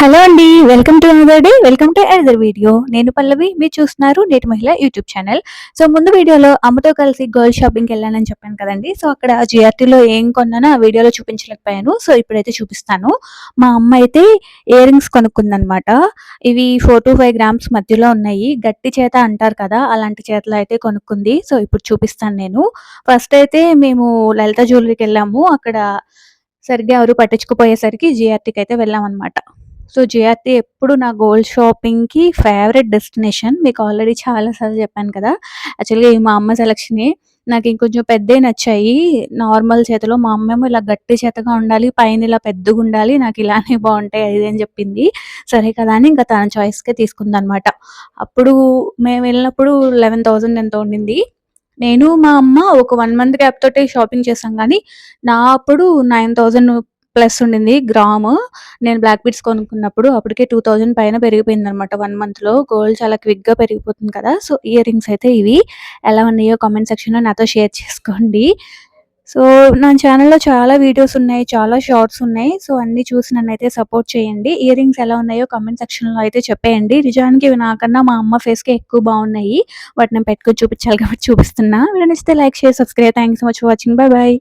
Hello అండి welcome to another day welcome to another video నేను పల్లవి మీరు చూస్తున్నారు నేటి మహిళ యూట్యూబ్ ఛానల్ సో ముందు వీడియోలో అమ్మతో కలిసి గర్ల్ షాపింగ్కి వెళ్ళానని చెప్పాను కదండి. సో అక్కడ జిఆర్టీలో ఏం కొన్నానో ఆ వీడియోలో చూపించలేకపోయాను. సో ఇప్పుడైతే చూపిస్తాను. మా అమ్మ అయితే ఇయర్ రింగ్స్ కొనుక్కుందనమాట ఇవి ఫోర్ టు ఫైవ్ గ్రామ్స్ మధ్యలో ఉన్నాయి. గట్టి చేత అంటారు కదా అలాంటి చేతలు అయితే కొనుక్కుంది. సో ఇప్పుడు చూపిస్తాను నేను. ఫస్ట్ అయితే మేము లలిత జ్యువెలరీకి వెళ్ళాము. అక్కడ సరిగ్గా ఎవరు పట్టించుకుపోయేసరికి జిఆర్టీకి అయితే వెళ్ళాం అనమాట సో జిఆర్టీ ఎప్పుడు నా గోల్డ్ షాపింగ్కి ఫేవరెట్ డెస్టినేషన్? మీకు ఆల్రెడీ చాలా సార్లు చెప్పాను కదా. యాక్చువల్గా మా అమ్మ సెలక్షనే నాకు ఇంకొంచెం పెద్దే నచ్చాయి. నార్మల్ చేతిలో మా అమ్మేమో ఇలా గట్టి చేతగా ఉండాలి పైన ఇలా పెద్దగా ఉండాలి నాకు ఇలానే బాగుంటాయి అది అని చెప్పింది. సరే కదా అని ఇంకా తన చాయిస్కే తీసుకుందనమాట. అప్పుడు మేము వెళ్ళినప్పుడు లెవెన్ థౌజండ్ ఎంత ఉండింది. నేను మా అమ్మ ఒక వన్ మంత్ గ్యాప్ తోటి షాపింగ్ చేసాం కానీ నా అప్పుడు నైన్ థౌజండ్ ప్లస్ ఉండింది గ్రాము. నేను బ్లాక్ బీట్స్ కొనుక్కున్నప్పుడు అప్పటికే టూ థౌజండ్ పైన పెరిగిపోయింది అనమాట వన్ మంత్లో గోల్డ్ చాలా క్విక్గా పెరిగిపోతుంది కదా. సో ఇయర్ రింగ్స్ అయితే ఇవి. ఎలా ఉన్నాయో కామెంట్ సెక్షన్లో నాతో షేర్ చేసుకోండి. సో నా ఛానల్లో చాలా వీడియోస్ ఉన్నాయి చాలా షార్ట్స్ ఉన్నాయి. సో అన్ని చూసి నన్ను అయితే సపోర్ట్ చేయండి. ఇయర్ రింగ్స్ ఎలా ఉన్నాయో కామెంట్ సెక్షన్లో అయితే చెప్పేయండి. నిజానికి ఇవి నాకన్నా మా అమ్మ ఫేస్కే ఎక్కువ బాగున్నాయి. వాటిని పెట్టుకొని చూపించాలి కాబట్టి చూపిస్తున్నా. వీడియో నచ్చితే like share subscribe thank so much watching bye bye